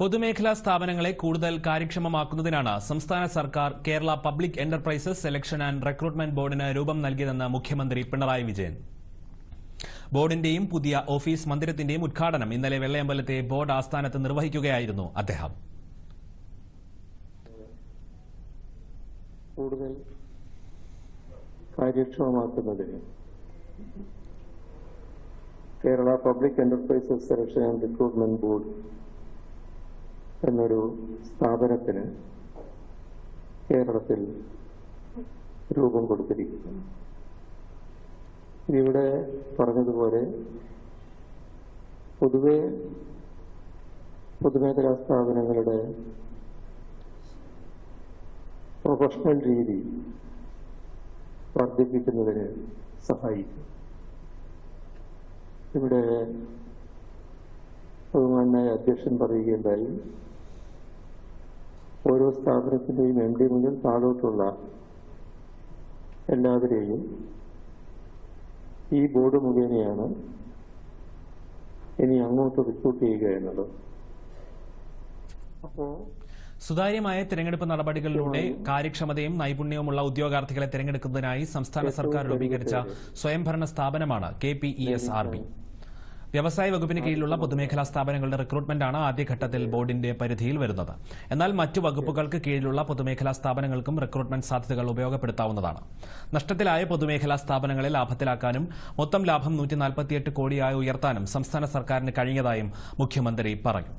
പൊതുമേഖലാ സ്ഥാപനങ്ങളെ കൂടുതൽ കാര്യക്ഷമമാക്കുന്നതിനാണ് സംസ്ഥാന സർക്കാർ Kerala public enterprises selection and recruitment ബോർഡിന് രൂപം നൽകിയതെന്ന് മുഖ്യമന്ത്രി പിണറായി വിജയൻ. ബോർഡിന്റെയും പുതിയ ഓഫീസ് മന്ദിരത്തിന്റെയും ഉദ്ഘാടനം ഇന്നലെ വെള്ളയമ്പലത്തെ ബോർഡ് ആസ്ഥാനത്ത് നിർവഹിക്കുകയായിരുന്നു അദ്ദേഹം. Kerala public enterprises selection and recruitment board എന്നൊരു സ്ഥാപനത്തിന് കേരളത്തിൽ രൂപം കൊടുത്തിരിക്കുന്നു. ഇവിടെ പറഞ്ഞതുപോലെ പൊതുവെ പൊതുമേഖലാ സ്ഥാപനങ്ങളുടെ പ്രൊഫഷണൽ രീതി വർദ്ധിപ്പിക്കുന്നതിന് സഹായിക്കും. ഇവിടെ ബഹുമാനായ അധ്യക്ഷൻ പറയുകയുണ്ടായി ഓരോ സ്ഥാപനത്തിന്റെയും എം ഡി മുതൽ താഴോട്ടുള്ള എല്ലാവരെയും ഈ ബോർഡ് മുഖേനയാണ് ഇനി അങ്ങോട്ട് റിക്രൂട്ട് ചെയ്യുക എന്നത്. അപ്പോ സുതാര്യമായ തിരഞ്ഞെടുപ്പ് നടപടികളിലൂടെ കാര്യക്ഷമതയും നൈപുണ്യവുമുള്ള ഉദ്യോഗാർത്ഥികളെ തിരഞ്ഞെടുക്കുന്നതിനായി സംസ്ഥാന സർക്കാർ രൂപീകരിച്ച സ്വയംഭരണ സ്ഥാപനമാണ് K P E S R B. വ്യവസായ വകുപ്പിന് കീഴിലുള്ള പൊതുമേഖലാ സ്ഥാപനങ്ങളുടെ റിക്രൂട്ട്മെന്റാണ് ആദ്യഘട്ടത്തിൽ ബോർഡിന്റെ പരിധിയിൽ വരുന്നത്. എന്നാൽ മറ്റു വകുപ്പുകൾക്ക് കീഴിലുള്ള പൊതുമേഖലാ സ്ഥാപനങ്ങൾക്കും റിക്രൂട്ട്മെന്റ് സാധ്യതകൾ ഉപയോഗപ്പെടുത്താവുന്നതാണ്. നഷ്ടത്തിലായ പൊതുമേഖലാ സ്ഥാപനങ്ങളെ ലാഭത്തിലാക്കാനും മൊത്തം ലാഭം നൂറ്റി കോടിയായി ഉയർത്താനും സംസ്ഥാന സർക്കാരിന് കഴിഞ്ഞതായും മുഖ്യമന്ത്രി പറഞ്ഞു.